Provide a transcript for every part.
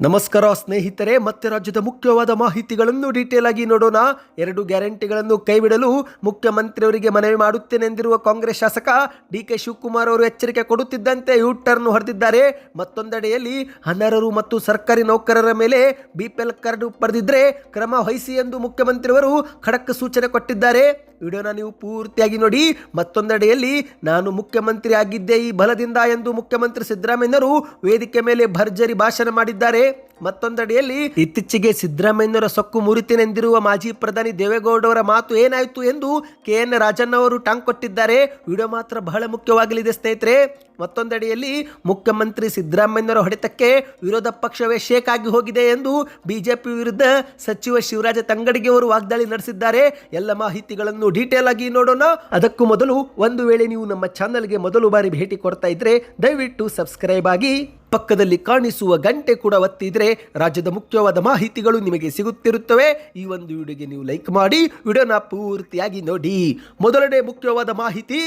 ನಮಸ್ಕಾರ ಸ್ನೇಹಿತರೆ, ಮತ್ತೆ ರಾಜ್ಯದ ಮುಖ್ಯವಾದ ಮಾಹಿತಿಗಳನ್ನು ಡೀಟೇಲ್ ಆಗಿ ನೋಡೋಣ. ಎರಡು ಗ್ಯಾರಂಟಿಗಳನ್ನು ಕೈಬಿಡಲು ಮುಖ್ಯಮಂತ್ರಿಯವರಿಗೆ ಮನವಿ ಮಾಡುತ್ತೇನೆಂದಿರುವ ಕಾಂಗ್ರೆಸ್ ಶಾಸಕ ಡಿ ಕೆ ಶಿವಕುಮಾರ್ ಅವರು ಎಚ್ಚರಿಕೆ ಕೊಡುತ್ತಿದ್ದಂತೆ ಯೂ ಟರ್ನ್ ಹೊಡೆದಿದ್ದಾರೆ. ಮತ್ತೊಂದೆಡೆಯಲ್ಲಿ ಅನರ್ಹರು ಮತ್ತು ಸರ್ಕಾರಿ ನೌಕರರ ಮೇಲೆ ಬಿಪಿಎಲ್ ಕಾರ್ಡ್ ಪಡೆದಿದ್ರೆ ಕ್ರಮ ವಹಿಸಿ ಎಂದು ಮುಖ್ಯಮಂತ್ರಿಯವರು ಖಡಕ್ ಸೂಚನೆ ಕೊಟ್ಟಿದ್ದಾರೆ. ವಿಡಿಯೋನ ನೀವು ಪೂರ್ತಿಯಾಗಿ ನೋಡಿ, ಮತ್ತೊಂದೆಡೆಯಲ್ಲಿ ನಾನು ಮುಖ್ಯಮಂತ್ರಿ ಆಗಿದ್ದೆ ಈ ಬಲದಿಂದ ಎಂದು ಮುಖ್ಯಮಂತ್ರಿ ಸಿದ್ದರಾಮಯ್ಯರು ವೇದಿಕೆ ಮೇಲೆ ಭರ್ಜರಿ ಭಾಷಣ ಮಾಡಿದ್ದಾರೆ. ಮತ್ತೊಂದೆಡೆಯಲ್ಲಿ, ಇತ್ತೀಚೆಗೆ ಸಿದ್ದರಾಮಯ್ಯರ ಸೊಕ್ಕು ಮುರಿತೇನೆಂದಿರುವ ಮಾಜಿ ಪ್ರಧಾನಿ ದೇವೇಗೌಡವರ ಮಾತು ಏನಾಯಿತು ಎಂದು ಕೆ ಎನ್ ರಾಜಣ್ಣ ಅವರು ಟಾಂಗ್ ಕೊಟ್ಟಿದ್ದಾರೆ. ವಿಡಿಯೋ ಮಾತ್ರ ಬಹಳ ಮುಖ್ಯವಾಗಲಿದೆ ಸ್ನೇಹಿತರೆ. ಮತ್ತೊಂದಡಿಯಲ್ಲಿ, ಮುಖ್ಯಮಂತ್ರಿ ಸಿದ್ದರಾಮಯ್ಯರ ಹೊಡೆತಕ್ಕೆ ವಿರೋಧ ಪಕ್ಷವೇ ಶೇಕ್ ಆಗಿ ಹೋಗಿದೆ ಎಂದು ಬಿಜೆಪಿ ವಿರುದ್ಧ ಸಚಿವ ಶಿವರಾಜ ತಂಗಡಿಗೆ ಅವರು ವಾಗ್ದಾಳಿ ನಡೆಸಿದ್ದಾರೆ. ಎಲ್ಲ ಮಾಹಿತಿಗಳನ್ನು ಡೀಟೇಲ್ ಆಗಿ ನೋಡೋಣ. ಅದಕ್ಕೂ ಮೊದಲು ಒಂದು ವೇಳೆ ನೀವು ನಮ್ಮ ಚಾನಲ್ಗೆ ಮೊದಲು ಬಾರಿ ಭೇಟಿ ಕೊಡ್ತಾ ಇದ್ರೆ ದಯವಿಟ್ಟು ಸಬ್ಸ್ಕ್ರೈಬ್ ಆಗಿ ಪಕ್ಕದಲ್ಲಿ ಕಾಣಿಸುವ ಗಂಟೆ ಕೂಡ ಒತ್ತಿದ್ರೆ ರಾಜ್ಯದ ಮುಖ್ಯವಾದ ಮಾಹಿತಿಗಳು ನಿಮಗೆ ಸಿಗುತ್ತಿರುತ್ತವೆ. ಈ ಒಂದು ವಿಡಿಯೋಗೆ ನೀವು ಲೈಕ್ ಮಾಡಿ, ವಿಡಿಯೋನ ಪೂರ್ತಿಯಾಗಿ ನೋಡಿ. ಮೊದಲನೇ ಮುಖ್ಯವಾದ ಮಾಹಿತಿ,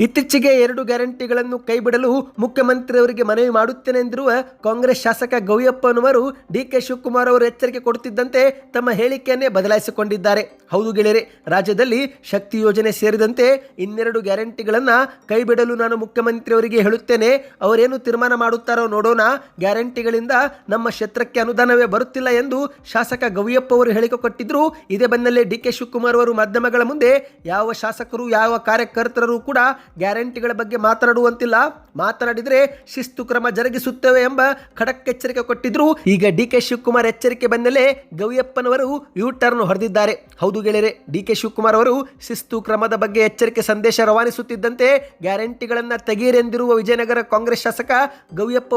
ಇತ್ತೀಚೆಗೆ ಎರಡು ಗ್ಯಾರಂಟಿಗಳನ್ನು ಕೈಬಿಡಲು ಮುಖ್ಯಮಂತ್ರಿಯವರಿಗೆ ಮನವಿ ಮಾಡುತ್ತೇನೆ ಎಂದಿರುವ ಕಾಂಗ್ರೆಸ್ ಶಾಸಕ ಗೌಯಪ್ಪನವರು ಡಿ ಕೆ ಶಿವಕುಮಾರ್ ಅವರು ಎಚ್ಚರಿಕೆ ಕೊಡುತ್ತಿದ್ದಂತೆ ತಮ್ಮ ಹೇಳಿಕೆಯನ್ನೇ ಬದಲಾಯಿಸಿಕೊಂಡಿದ್ದಾರೆ. ಹೌದು ಗೆಳೆಯರೆ, ರಾಜ್ಯದಲ್ಲಿ ಶಕ್ತಿ ಯೋಜನೆ ಸೇರಿದಂತೆ ಇನ್ನೆರಡು ಗ್ಯಾರಂಟಿಗಳನ್ನ ಕೈಬಿಡಲು ನಾನು ಮುಖ್ಯಮಂತ್ರಿಯವರಿಗೆ ಹೇಳುತ್ತೇನೆ. ಅವರೇನು ತೀರ್ಮಾನ ಮಾಡುತ್ತಾರೋ ನೋಡೋಣ. ಗ್ಯಾರಂಟಿಗಳಿಂದ ನಮ್ಮ ಕ್ಷೇತ್ರಕ್ಕೆ ಅನುದಾನವೇ ಬರುತ್ತಿಲ್ಲ ಎಂದು ಶಾಸಕ ಗವಿಯಪ್ಪ ಅವರು ಹೇಳಿಕೊಟ್ಟಿದ್ರು ಇದೇ ಬೆನ್ನಲ್ಲೇ ಡಿ ಕೆ ಶಿವಕುಮಾರ್ ಅವರು ಮಾಧ್ಯಮಗಳ ಮುಂದೆ ಯಾವ ಶಾಸಕರು, ಯಾವ ಕಾರ್ಯಕರ್ತರು ಕೂಡ ಗ್ಯಾರಂಟಿಗಳ ಬಗ್ಗೆ ಮಾತನಾಡುವಂತಿಲ್ಲ. ಮಾತನಾಡಿದರೆ ಶಿಸ್ತು ಕ್ರಮ ಜರುಗಿಸುತ್ತೇವೆ ಎಂಬ ಖಡಕ್ ಎಚ್ಚರಿಕೆ ಕೊಟ್ಟಿದ್ರು. ಈಗ ಡಿ ಕೆ ಶಿವಕುಮಾರ್ ಎಚ್ಚರಿಕೆ ಬೆನ್ನಲ್ಲೇ ಗವಿಯಪ್ಪನವರು ಯು ಟರ್ನ್ ಹೊಡೆದಿದ್ದಾರೆ. ಹೌದು ಗೆಳೆಯರೆ, ಡಿ ಕೆ ಶಿವಕುಮಾರ್ ಅವರು ಶಿಸ್ತು ಕ್ರಮದ ಬಗ್ಗೆ ಎಚ್ಚರಿಕೆ ಸಂದೇಶ ರವಾನಿಸುತ್ತಿದ್ದಂತೆ ಗ್ಯಾರಂಟಿಗಳನ್ನ ತೆಗೆಯರೆಂದಿರುವ ವಿಜಯನಗರ ಕಾಂಗ್ರೆಸ್ ಶಾಸಕ ಗವಿಯಪ್ಪ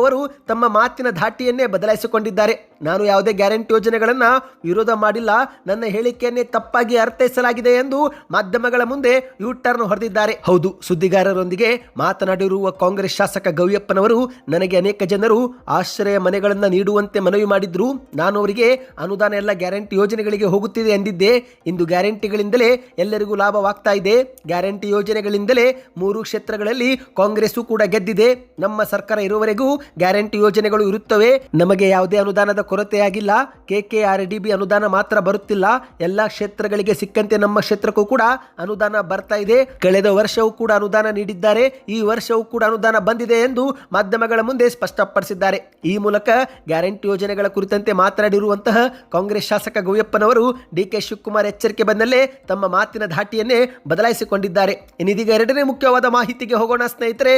ತಮ್ಮ ಮಾತಿನ ಧಾಟಿಯನ್ನೇ ಬದಲಾಯಿಸಿಕೊಂಡಿದ್ದಾರೆ. ನಾನು ಯಾವುದೇ ಗ್ಯಾರಂಟಿ ಯೋಜನೆಗಳನ್ನು ವಿರೋಧ ಮಾಡಿಲ್ಲ. ನನ್ನ ಹೇಳಿಕೆಯನ್ನೇ ತಪ್ಪಾಗಿ ಅರ್ಥೈಸಲಾಗಿದೆ ಎಂದು ಮಾಧ್ಯಮಗಳ ಮುಂದೆ ಯೂ ಟರ್ನ್ ಹೊಡೆದಿದ್ದಾರೆ. ಹೌದು, ಸುದ್ದಿಗಾರರೊಂದಿಗೆ ಮಾತನಾಡಿರುವ ಕಾಂಗ್ರೆಸ್ ಶಾಸಕ ಗೌಯಪ್ಪನವರು ನನಗೆ ಅನೇಕ ಜನರು ಆಶ್ರಯ ಮನೆಗಳನ್ನು ನೀಡುವಂತೆ ಮನವಿ ಮಾಡಿದ್ರು. ನಾನು ಅವರಿಗೆ ಅನುದಾನ ಎಲ್ಲ ಗ್ಯಾರಂಟಿ ಯೋಜನೆಗಳಿಗೆ ಹೋಗುತ್ತಿದೆ ಎಂದಿದ್ದೆ. ಇಂದು ಗ್ಯಾರಂಟಿಗಳಿಂದಲೇ ಎಲ್ಲರಿಗೂ ಲಾಭವಾಗ್ತಾ ಇದೆ. ಗ್ಯಾರಂಟಿ ಯೋಜನೆಗಳಿಂದಲೇ ಮೂರು ಕ್ಷೇತ್ರಗಳಲ್ಲಿ ಕಾಂಗ್ರೆಸ್ಸು ಕೂಡ ಗೆದ್ದಿದೆ. ನಮ್ಮ ಸರ್ಕಾರ ಇರುವವರೆಗೂ ಗ್ಯಾರಂಟಿ ಯೋಜನೆಗಳು ಇರುತ್ತವೆ. ನಮಗೆ ಯಾವುದೇ ಅನುದಾನದ ಕೊರತೆಯಾಗಿಲ್ಲ. ಕೆಕೆ ಆರ್ ಅನುದಾನ ಮಾತ್ರ ಬರುತ್ತಿಲ್ಲ. ಎಲ್ಲಾ ಕ್ಷೇತ್ರಗಳಿಗೆ ಸಿಕ್ಕಂತೆ ನಮ್ಮ ಕ್ಷೇತ್ರಕ್ಕೂ ಕೂಡ ಅನುದಾನ ಬರ್ತಾ ಇದೆ. ಕಳೆದ ವರ್ಷವೂ ಕೂಡ ಅನುದಾನ ನೀಡಿದ್ದಾರೆ. ಈ ವರ್ಷವೂ ಕೂಡ ಅನುದಾನ ಬಂದಿದೆ ಎಂದು ಮಾಧ್ಯಮಗಳ ಮುಂದೆ ಸ್ಪಷ್ಟಪಡಿಸಿದ್ದಾರೆ. ಈ ಮೂಲಕ ಗ್ಯಾರಂಟಿ ಯೋಜನೆಗಳ ಕುರಿತಂತೆ ಮಾತನಾಡಿರುವಂತಹ ಕಾಂಗ್ರೆಸ್ ಶಾಸಕ ಗೋವ್ಯಪ್ಪನವರು ಡಿ ಕೆ ಶಿವಕುಮಾರ್ ಎಚ್ಚರಿಕೆ ಬಂದಲ್ಲೇ ತಮ್ಮ ಮಾತಿನ ಧಾಟಿಯನ್ನೇ ಬದಲಾಯಿಸಿಕೊಂಡಿದ್ದಾರೆ. ಇನ್ನಿದೀಗ ಎರಡನೇ ಮುಖ್ಯವಾದ ಮಾಹಿತಿಗೆ ಹೋಗೋಣ ಸ್ನೇಹಿತರೆ.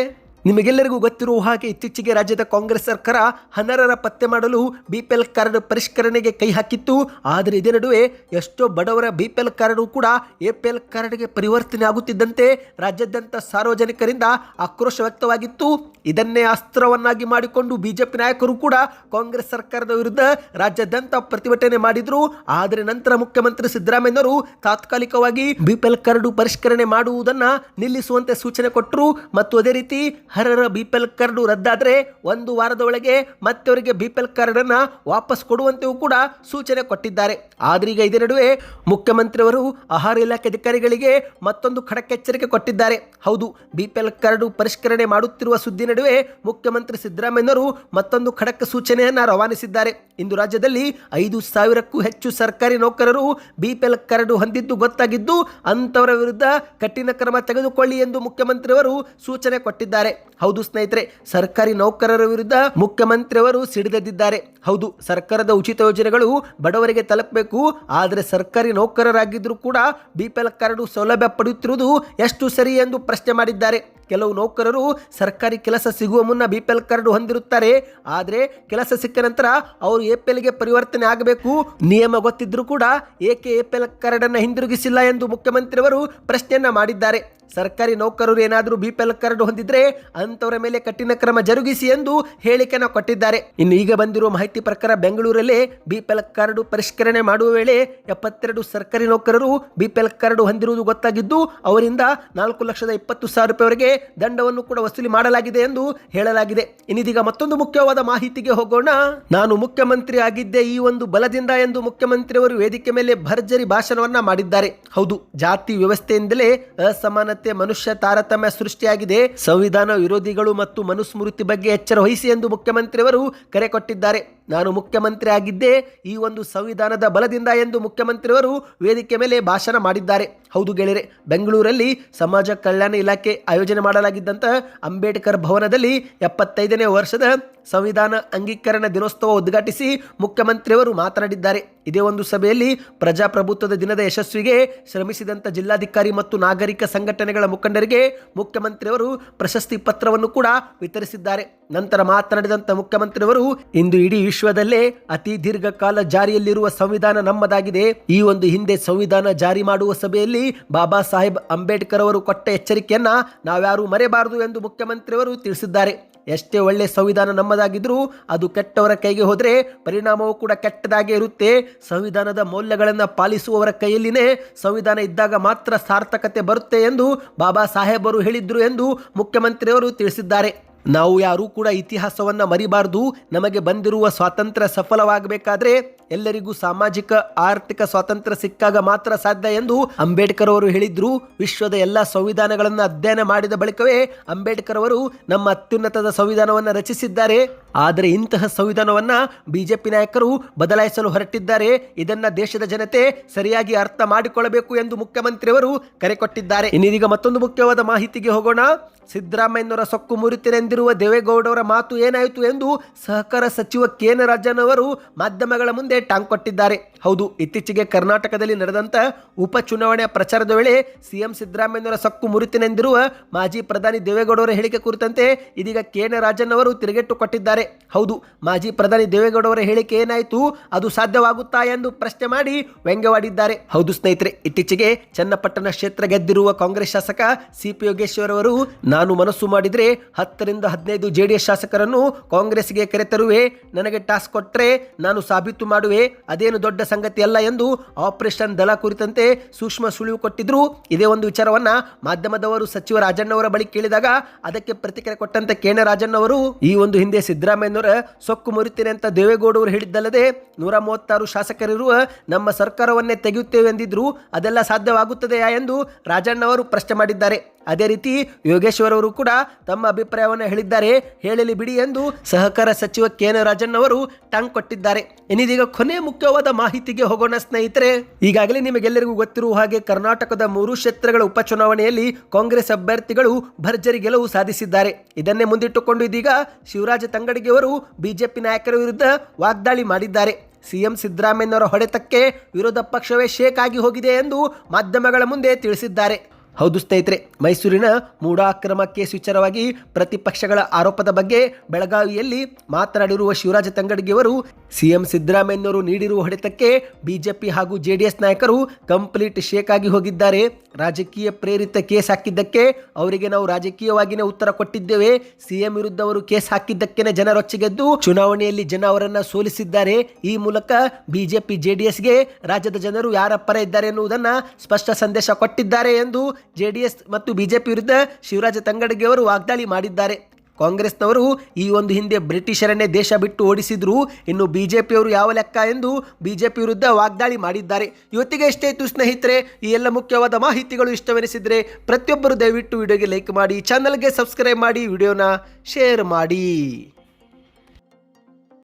ನಿಮಗೆಲ್ಲರಿಗೂ ಗೊತ್ತಿರುವ ಹಾಗೆ ಇತ್ತೀಚೆಗೆ ರಾಜ್ಯದ ಕಾಂಗ್ರೆಸ್ ಸರ್ಕಾರ ಅನರ್ಹರ ಪತ್ತೆ ಮಾಡಲು ಬಿಪಿಎಲ್ ಕಾರ್ಡ್ ಪರಿಷ್ಕರಣೆಗೆ ಕೈ ಹಾಕಿತ್ತು. ಆದರೆ ಇದೇ ನಡುವೆ ಎಷ್ಟೋ ಬಡವರ ಬಿಪಿಎಲ್ ಕಾರ್ಡ್ ಕೂಡ ಎಪಿಎಲ್ ಕಾರ್ಡ್ಗೆ ಪರಿವರ್ತನೆ ಆಗುತ್ತಿದ್ದಂತೆ ರಾಜ್ಯಾದ್ಯಂತ ಸಾರ್ವಜನಿಕರಿಂದ ಆಕ್ರೋಶ ವ್ಯಕ್ತವಾಗಿತ್ತು. ಇದನ್ನೇ ಅಸ್ತ್ರವನ್ನಾಗಿ ಮಾಡಿಕೊಂಡು ಬಿಜೆಪಿ ನಾಯಕರು ಕೂಡ ಕಾಂಗ್ರೆಸ್ ಸರ್ಕಾರದ ವಿರುದ್ಧ ರಾಜ್ಯಾದ್ಯಂತ ಪ್ರತಿಭಟನೆ ಮಾಡಿದ್ರು. ಆದರೆ ನಂತರ ಮುಖ್ಯಮಂತ್ರಿ ಸಿದ್ದರಾಮಯ್ಯನವರು ತಾತ್ಕಾಲಿಕವಾಗಿ ಬಿಪಿಎಲ್ ಕಾರ್ಡ್ ಪರಿಷ್ಕರಣೆ ಮಾಡುವುದನ್ನು ನಿಲ್ಲಿಸುವಂತೆ ಸೂಚನೆ ಕೊಟ್ಟರು ಮತ್ತು ಅದೇ ರೀತಿ ಅರ್ಹರ ಎಲ್ ಕಾರ್ಡು ರದ್ದಾದರೆ ಒಂದು ವಾರದ ಒಳಗೆ ಮತ್ತೆ ಅವರಿಗೆ ಪಿ ಎಲ್ ಕಾರ್ಡನ್ನು ವಾಪಸ್ ಕೊಡುವಂತೆಯೂ ಕೂಡ ಸೂಚನೆ ಕೊಟ್ಟಿದ್ದಾರೆ. ಆದರೆ ಈಗ ಇದೇ ನಡುವೆ ಮುಖ್ಯಮಂತ್ರಿಯವರು ಆಹಾರ ಇಲಾಖೆ ಅಧಿಕಾರಿಗಳಿಗೆ ಮತ್ತೊಂದು ಖಡಕ್ ಎಚ್ಚರಿಕೆ ಕೊಟ್ಟಿದ್ದಾರೆ. ಹೌದು ಬಿ ಪಿ ಎಲ್ ಕಾರ್ಡು ಪರಿಷ್ಕರಣೆ ಮಾಡುತ್ತಿರುವ ಸುದ್ದಿ ನಡುವೆ ಮುಖ್ಯಮಂತ್ರಿ ಸಿದ್ದರಾಮಯ್ಯನವರು ಮತ್ತೊಂದು ಖಡಕ್ ಸೂಚನೆಯನ್ನು ರವಾನಿಸಿದ್ದಾರೆ. ಇಂದು ರಾಜ್ಯದಲ್ಲಿ ಐದು ಸಾವಿರಕ್ಕೂ ಹೆಚ್ಚು ಸರ್ಕಾರಿ ನೌಕರರು ಬಿಪಿಎಲ್ ಕರಡು ಹೊಂದಿದ್ದು ಗೊತ್ತಾಗಿದ್ದು ಅಂತವರ ವಿರುದ್ಧ ಕಠಿಣ ಕ್ರಮ ತೆಗೆದುಕೊಳ್ಳಿ ಎಂದು ಮುಖ್ಯಮಂತ್ರಿಯವರು ಸೂಚನೆ ಕೊಟ್ಟಿದ್ದಾರೆ. ಹೌದು ಸ್ನೇಹಿತರೆ, ಸರ್ಕಾರಿ ನೌಕರರ ವಿರುದ್ಧ ಮುಖ್ಯಮಂತ್ರಿಯವರು ಸಿಡಿದೆದ್ದಿದ್ದಾರೆ. ಹೌದು, ಸರ್ಕಾರದ ಉಚಿತ ಯೋಜನೆಗಳು ಬಡವರಿಗೆ ತಲುಪಬೇಕು. ಆದರೆ ಸರ್ಕಾರಿ ನೌಕರರಾಗಿದ್ದರೂ ಕೂಡ ಬಿಪಿಎಲ್ ಕರಡು ಸೌಲಭ್ಯ ಪಡೆಯುತ್ತಿರುವುದು ಎಷ್ಟು ಸರಿ ಎಂದು ಪ್ರಶ್ನೆ ಮಾಡಿದ್ದಾರೆ. ಕೆಲವು ನೌಕರರು ಸರ್ಕಾರಿ ಕೆಲಸ ಸಿಗುವ ಮುನ್ನ ಬಿ ಪಿ ಎಲ್ ಕಾರ್ಡ್ ಹೊಂದಿರುತ್ತಾರೆ. ಆದರೆ ಕೆಲಸ ಸಿಕ್ಕ ನಂತರ ಅವರು ಎ ಗೆ ಪರಿವರ್ತನೆ ಆಗಬೇಕು. ನಿಯಮ ಗೊತ್ತಿದ್ರೂ ಕೂಡ ಏಕೆ ಎಪಿಎಲ್ ಕರಡನ್ನು ಹಿಂದಿರುಗಿಸಿಲ್ಲ ಎಂದು ಮುಖ್ಯಮಂತ್ರಿಯವರು ಪ್ರಶ್ನೆಯನ್ನ ಮಾಡಿದ್ದಾರೆ. ಸರ್ಕಾರಿ ನೌಕರರು ಏನಾದರೂ ಬಿ ಪಿ ಎಲ್ ಕಾರ್ಡ್ ಹೊಂದಿದ್ರೆ ಅಂತವರ ಮೇಲೆ ಕಠಿಣ ಕ್ರಮ ಜರುಗಿಸಿ ಎಂದು ಹೇಳಿಕೆಯನ್ನು ಕೊಟ್ಟಿದ್ದಾರೆ. ಇನ್ನು ಈಗ ಬಂದಿರುವ ಮಾಹಿತಿ ಪ್ರಕಾರ ಬೆಂಗಳೂರಲ್ಲೇ ಬಿ ಪಿ ಕಾರ್ಡ್ ಪರಿಷ್ಕರಣೆ ಮಾಡುವ ವೇಳೆ ಎಪ್ಪತ್ತೆರಡು ಸರ್ಕಾರಿ ನೌಕರರು ಬಿ ಪಿ ಎಲ್ ಕಾರ್ಡ್ ಹೊಂದಿರುವುದು ಗೊತ್ತಾಗಿದ್ದು, ಅವರಿಂದ ನಾಲ್ಕು ಲಕ್ಷದ ಇಪ್ಪತ್ತು ಸಾವಿರ ರೂಪಾಯಿವರೆಗೆ ದಂಡವನ್ನು ಕೂಡ ವಸೂಲಿ ಮಾಡಲಾಗಿದೆ ಎಂದು ಹೇಳಲಾಗಿದೆ. ಇನ್ನಿದೀಗ ಮತ್ತೊಂದು ಮುಖ್ಯವಾದ ಮಾಹಿತಿಗೆ ಹೋಗೋಣ. ನಾನು ಮುಖ್ಯಮಂತ್ರಿ ಆಗಿದ್ದೆ ಈ ಒಂದು ಬಲದಿಂದ ಎಂದು ಮುಖ್ಯಮಂತ್ರಿಯವರು ವೇದಿಕೆ ಮೇಲೆ ಭರ್ಜರಿ ಭಾಷಣವನ್ನ ಮಾಡಿದ್ದಾರೆ. ಹೌದು, ಜಾತಿ ವ್ಯವಸ್ಥೆಯಿಂದಲೇ ಅಸಮಾನತೆ ಮನುಷ್ಯ ತಾರತಮ್ಯ ಸೃಷ್ಟಿಯಾಗಿದೆ. ಸಂವಿಧಾನ ವಿರೋಧಿಗಳು ಮತ್ತು ಮನುಸ್ಮೃತಿ ಬಗ್ಗೆ ಎಚ್ಚರ ವಹಿಸಿ ಎಂದು ಮುಖ್ಯಮಂತ್ರಿಯವರು ಕರೆ ಕೊಟ್ಟಿದ್ದಾರೆ. ನಾನು ಮುಖ್ಯಮಂತ್ರಿ ಆಗಿದ್ದೆ ಈ ಒಂದು ಸಂವಿಧಾನದ ಬಲದಿಂದ ಎಂದು ಮುಖ್ಯಮಂತ್ರಿಯವರು ವೇದಿಕೆ ಮೇಲೆ ಭಾಷಣ ಮಾಡಿದ್ದಾರೆ. ಹೌದು ಗೆಳೆಯರೆ, ಬೆಂಗಳೂರಲ್ಲಿ ಸಮಾಜ ಕಲ್ಯಾಣ ಇಲಾಖೆ ಆಯೋಜನೆ ಮಾಡಲಾಗಿದ್ದಂಥ ಅಂಬೇಡ್ಕರ್ ಭವನದಲ್ಲಿ ಎಪ್ಪತ್ತೈದನೇ ವರ್ಷದ ಸಂವಿಧಾನ ಅಂಗೀಕರಣ ದಿನೋತ್ಸವ ಉದ್ಘಾಟಿಸಿ ಮುಖ್ಯಮಂತ್ರಿಯವರು ಮಾತನಾಡಿದ್ದಾರೆ. ಇದೇ ಒಂದು ಸಭೆಯಲ್ಲಿ ಪ್ರಜಾಪ್ರಭುತ್ವದ ದಿನದ ಯಶಸ್ವಿಗೆ ಶ್ರಮಿಸಿದಂಥ ಜಿಲ್ಲಾಧಿಕಾರಿ ಮತ್ತು ನಾಗರಿಕ ಸಂಘಟನೆಗಳ ಮುಖಂಡರಿಗೆ ಮುಖ್ಯಮಂತ್ರಿಯವರು ಪ್ರಶಸ್ತಿ ಪತ್ರವನ್ನು ಕೂಡ ವಿತರಿಸಿದ್ದಾರೆ. ನಂತರ ಮಾತನಾಡಿದಂಥ ಮುಖ್ಯಮಂತ್ರಿಯವರು ಇಂದು ಇಡೀ ವಿಶ್ವದಲ್ಲೇ ಅತಿ ದೀರ್ಘಕಾಲ ಜಾರಿಯಲ್ಲಿರುವ ಸಂವಿಧಾನ ನಮ್ಮದಾಗಿದೆ. ಈ ಒಂದು ಹಿಂದೆ ಸಂವಿಧಾನ ಜಾರಿ ಮಾಡುವ ಸಭೆಯಲ್ಲಿ ಬಾಬಾ ಸಾಹೇಬ್ ಅಂಬೇಡ್ಕರ್ ಅವರು ಕೊಟ್ಟ ಎಚ್ಚರಿಕೆಯನ್ನ ನಾವ್ಯಾರೂ ಮರೆಯಬಾರದು ಎಂದು ಮುಖ್ಯಮಂತ್ರಿಯವರು ತಿಳಿಸಿದ್ದಾರೆ. ಎಷ್ಟೇ ಒಳ್ಳೆ ಸಂವಿಧಾನ ನಮ್ಮದಾಗಿದ್ರೂ ಅದು ಕೆಟ್ಟವರ ಕೈಗೆ ಹೋದರೆ ಪರಿಣಾಮವೂ ಕೂಡ ಕೆಟ್ಟದಾಗೇ ಇರುತ್ತೆ. ಸಂವಿಧಾನದ ಮೌಲ್ಯಗಳನ್ನು ಪಾಲಿಸುವವರ ಕೈಯಲ್ಲಿನೇ ಸಂವಿಧಾನ ಇದ್ದಾಗ ಮಾತ್ರ ಸಾರ್ಥಕತೆ ಬರುತ್ತೆ ಎಂದು ಬಾಬಾ ಸಾಹೇಬರು ಹೇಳಿದ್ರು ಎಂದು ಮುಖ್ಯಮಂತ್ರಿಯವರು ತಿಳಿಸಿದ್ದಾರೆ. ನಾವು ಯಾರೂ ಕೂಡ ಇತಿಹಾಸವನ್ನು ಮರಿಬಾರ್ದು. ನಮಗೆ ಬಂದಿರುವ ಸ್ವಾತಂತ್ರ್ಯ ಸಫಲವಾಗಬೇಕಾದ್ರೆ ಎಲ್ಲರಿಗೂ ಸಾಮಾಜಿಕ, ಆರ್ಥಿಕ ಸ್ವಾತಂತ್ರ್ಯ ಸಿಕ್ಕಾಗ ಮಾತ್ರ ಸಾಧ್ಯ ಎಂದು ಅಂಬೇಡ್ಕರ್ ಅವರು ಹೇಳಿದ್ರು. ವಿಶ್ವದ ಎಲ್ಲ ಸಂವಿಧಾನಗಳನ್ನು ಅಧ್ಯಯನ ಮಾಡಿದ ಬಳಿಕವೇ ಅಂಬೇಡ್ಕರ್ ಅವರು ನಮ್ಮ ಅತ್ಯುನ್ನತದ ಸಂವಿಧಾನವನ್ನು ರಚಿಸಿದ್ದಾರೆ. ಆದರೆ ಇಂತಹ ಸಂವಿಧಾನವನ್ನ ಬಿಜೆಪಿ ನಾಯಕರು ಬದಲಾಯಿಸಲು ಹೊರಟಿದ್ದಾರೆ. ಇದನ್ನ ದೇಶದ ಜನತೆ ಸರಿಯಾಗಿ ಅರ್ಥ ಮಾಡಿಕೊಳ್ಳಬೇಕು ಎಂದು ಮುಖ್ಯಮಂತ್ರಿಯವರು ಕರೆ ಕೊಟ್ಟಿದ್ದಾರೆ. ಇನ್ನೀಗ ಮತ್ತೊಂದು ಮುಖ್ಯವಾದ ಮಾಹಿತಿಗೆ ಹೋಗೋಣ. ಸಿದ್ದರಾಮಯ್ಯನವರ ಸೊಕ್ಕು ಮುರಿತನೆಂದಿರುವ ದೇವೇಗೌಡವರ ಮಾತು ಏನಾಯಿತು ಎಂದು ಸಹಕಾರ ಸಚಿವ ಕೆ ಅವರು ಮಾಧ್ಯಮಗಳ ಮುಂದೆ ಟಾಂಗ್ ಕೊಟ್ಟಿದ್ದಾರೆ. ಹೌದು, ಇತ್ತೀಚೆಗೆ ಕರ್ನಾಟಕದಲ್ಲಿ ನಡೆದಂತ ಉಪಚುನಾವಣೆಯ ಪ್ರಚಾರದ ವೇಳೆ ಸಿಎಂ ಸಿದ್ದರಾಮಯ್ಯನವರ ಸಕ್ಕು ಮುರಿತಿನೆಂದಿರುವ ಮಾಜಿ ಪ್ರಧಾನಿ ದೇವೇಗೌಡವರ ಹೇಳಿಕೆ ಕುರಿತಂತೆ ಇದೀಗ ಕೆ ರಾಜನ್ ಅವರು ತಿರುಗೇಟು ಕೊಟ್ಟಿದ್ದಾರೆ. ಹೌದು, ಮಾಜಿ ಪ್ರಧಾನಿ ದೇವೇಗೌಡವರ ಹೇಳಿಕೆ ಏನಾಯಿತು, ಅದು ಸಾಧ್ಯವಾಗುತ್ತಾ ಎಂದು ಪ್ರಶ್ನೆ ಮಾಡಿ ವ್ಯಂಗ್ಯವಾಡಿದ್ದಾರೆ. ಹೌದು ಸ್ನೇಹಿತರೆ, ಇತ್ತೀಚೆಗೆ ಚನ್ನಪಟ್ಟಣ ಕ್ಷೇತ್ರ ಗೆದ್ದಿರುವ ಕಾಂಗ್ರೆಸ್ ಶಾಸಕ ಸಿ ಪಿ ಯೋಗೇಶ್ವರ್ ಅವರು ನಾನು ಮನಸ್ಸು ಮಾಡಿದ್ರೆ ಹತ್ತರಿಂದ ಹದಿನೈದು ಜೆಡಿಎಸ್ ಶಾಸಕರನ್ನು ಕಾಂಗ್ರೆಸ್ಗೆ ಕರೆತರುವೆ, ನನಗೆ ಟಾಸ್ಕ್ ಕೊಟ್ಟರೆ ನಾನು ಸಾಬೀತು ಮಾಡುವೆ, ಅದೇನು ದೊಡ್ಡ ಸಂಗತಿ ಅಲ್ಲ ಎಂದು ಆಪರೇಷನ್ ದಲ ಕುರಿತಂತೆ ಸೂಕ್ಷ್ಮ ಸುಳಿವು ಕೊಟ್ಟಿದ್ರು. ಇದೇ ಒಂದು ವಿಚಾರವನ್ನ ಮಾಧ್ಯಮದವರು ಸಚಿವ ರಾಜಣ್ಣವರ ಬಳಿ ಕೇಳಿದಾಗ ಅದಕ್ಕೆ ಪ್ರತಿಕ್ರಿಯೆ ಕೊಟ್ಟಂತೆ ಕೇಣ ರಾಜಣ್ಣವರು, ಈ ಒಂದು ಹಿಂದೆ ಸಿದ್ದರಾಮಯ್ಯನವರ ಸೊಕ್ಕು ಮುರಿತೇನೆ ಅಂತ ದೇವೇಗೌಡರು ಹೇಳಿದ್ದಲ್ಲದೆ ನೂರ ಮೂವತ್ತಾರು ಶಾಸಕರಿರುವ ನಮ್ಮ ಸರ್ಕಾರವನ್ನೇ ತೆಗೆಯುತ್ತೇವೆ ಎಂದಿದ್ರು ಅದೆಲ್ಲ ಸಾಧ್ಯವಾಗುತ್ತದೆಯಾ? ಎಂದು ರಾಜಣ್ಣವರು ಪ್ರಶ್ನೆ ಮಾಡಿದ್ದಾರೆ. ಅದೇ ರೀತಿ ಯೋಗೇಶ್ವರ್ ಅವರು ಕೂಡ ತಮ್ಮ ಅಭಿಪ್ರಾಯವನ್ನು ಹೇಳಿದ್ದಾರೆ. ಹೇಳಲಿ ಬಿಡಿ ಎಂದು ಸಹಕಾರ ಸಚಿವ ಕೆ ಎನ್ ರಾಜನ್ ಅವರು ಟಾಂಗ್ ಕೊಟ್ಟಿದ್ದಾರೆ. ಇನ್ನಿದೀಗ ಕೊನೆ ಮುಖ್ಯವಾದ ಮಾಹಿತಿಗೆ ಹೋಗೋಣ ಸ್ನೇಹಿತರೆ. ಈಗಾಗಲೇ ನಿಮಗೆಲ್ಲರಿಗೂ ಗೊತ್ತಿರುವ ಹಾಗೆ ಕರ್ನಾಟಕದ ಮೂರು ಕ್ಷೇತ್ರಗಳ ಉಪಚುನಾವಣೆಯಲ್ಲಿ ಕಾಂಗ್ರೆಸ್ ಅಭ್ಯರ್ಥಿಗಳು ಭರ್ಜರಿ ಗೆಲುವು ಸಾಧಿಸಿದ್ದಾರೆ. ಇದನ್ನೇ ಮುಂದಿಟ್ಟುಕೊಂಡು ಇದೀಗ ಶಿವರಾಜ ತಂಗಡಿಗೆ ಅವರು ಬಿಜೆಪಿ ನಾಯಕರ ವಿರುದ್ಧ ವಾಗ್ದಾಳಿ ಮಾಡಿದ್ದಾರೆ. ಸಿಎಂ ಸಿದ್ದರಾಮಯ್ಯನವರ ಹೊಡೆತಕ್ಕೆ ವಿರೋಧ ಪಕ್ಷವೇ ಶೇಕ್ ಆಗಿ ಹೋಗಿದೆ ಎಂದು ಮಾಧ್ಯಮಗಳ ಮುಂದೆ ತಿಳಿಸಿದ್ದಾರೆ. ಹೌದು ಸ್ನೇಹಿತರೆ, ಮೈಸೂರಿನ ಮೂಢ ಅಕ್ರಮ ಕೇಸ್ ವಿಚಾರವಾಗಿ ಪ್ರತಿಪಕ್ಷಗಳ ಆರೋಪದ ಬಗ್ಗೆ ಬೆಳಗಾವಿಯಲ್ಲಿ ಮಾತನಾಡಿರುವ ಶಿವರಾಜ ತಂಗಡಗಿಯವರು, ಸಿಎಂ ಸಿದ್ದರಾಮಯ್ಯನವರು ನೀಡಿರುವ ಹೊಡೆತಕ್ಕೆ ಬಿಜೆಪಿ ಹಾಗೂ ಜೆಡಿಎಸ್ ನಾಯಕರು ಕಂಪ್ಲೀಟ್ ಶೇಕ್ ಆಗಿ ಹೋಗಿದ್ದಾರೆ. ರಾಜಕೀಯ ಪ್ರೇರಿತ ಕೇಸ್ ಹಾಕಿದ್ದಕ್ಕೆ ಅವರಿಗೆ ನಾವು ರಾಜಕೀಯವಾಗಿಯೇ ಉತ್ತರ ಕೊಟ್ಟಿದ್ದೇವೆ. ಸಿಎಂ ವಿರುದ್ಧ ಅವರು ಕೇಸ್ ಹಾಕಿದ್ದಕ್ಕೇನೆ ಜನರೊಚ್ಚಿಗೆದ್ದು ಚುನಾವಣೆಯಲ್ಲಿ ಜನ ಅವರನ್ನು ಸೋಲಿಸಿದ್ದಾರೆ. ಈ ಮೂಲಕ ಬಿಜೆಪಿ, ಜೆಡಿಎಸ್ಗೆ ರಾಜ್ಯದ ಜನರು ಯಾರ ಪರ ಇದ್ದಾರೆ ಎನ್ನುವುದನ್ನು ಸ್ಪಷ್ಟ ಸಂದೇಶ ಕೊಟ್ಟಿದ್ದಾರೆ ಎಂದು ಜೆಡಿಎಸ್ ಮತ್ತು ಬಿಜೆಪಿ ವಿರುದ್ಧ ಶಿವರಾಜ ತಂಗಡಗಿಯವರು ವಾಗ್ದಾಳಿ ಮಾಡಿದ್ದಾರೆ. ಕಾಂಗ್ರೆಸ್ನವರು ಈ ಒಂದು ಹಿಂದೆ ಬ್ರಿಟಿಷರನ್ನೇ ದೇಶ ಬಿಟ್ಟು ಓಡಿಸಿದ್ರು. ಇನ್ನು ಬಿಜೆಪಿಯವರು ಯಾವ ಲೆಕ್ಕ ಎಂದು ಬಿಜೆಪಿ ವಿರುದ್ಧ ವಾಗ್ದಾಳಿ ಮಾಡಿದ್ದಾರೆ. ಇವತ್ತಿಗೆ ಎಷ್ಟೇ ಇತ್ತು ಸ್ನೇಹಿತರೆ, ಈ ಎಲ್ಲ ಮುಖ್ಯವಾದ ಮಾಹಿತಿಗಳು ಇಷ್ಟವೆನಿಸಿದರೆ ಪ್ರತಿಯೊಬ್ಬರು ದಯವಿಟ್ಟು ವಿಡಿಯೋಗೆ ಲೈಕ್ ಮಾಡಿ, ಚಾನಲ್ಗೆ ಸಬ್ಸ್ಕ್ರೈಬ್ ಮಾಡಿ, ವಿಡಿಯೋನ ಶೇರ್ ಮಾಡಿ.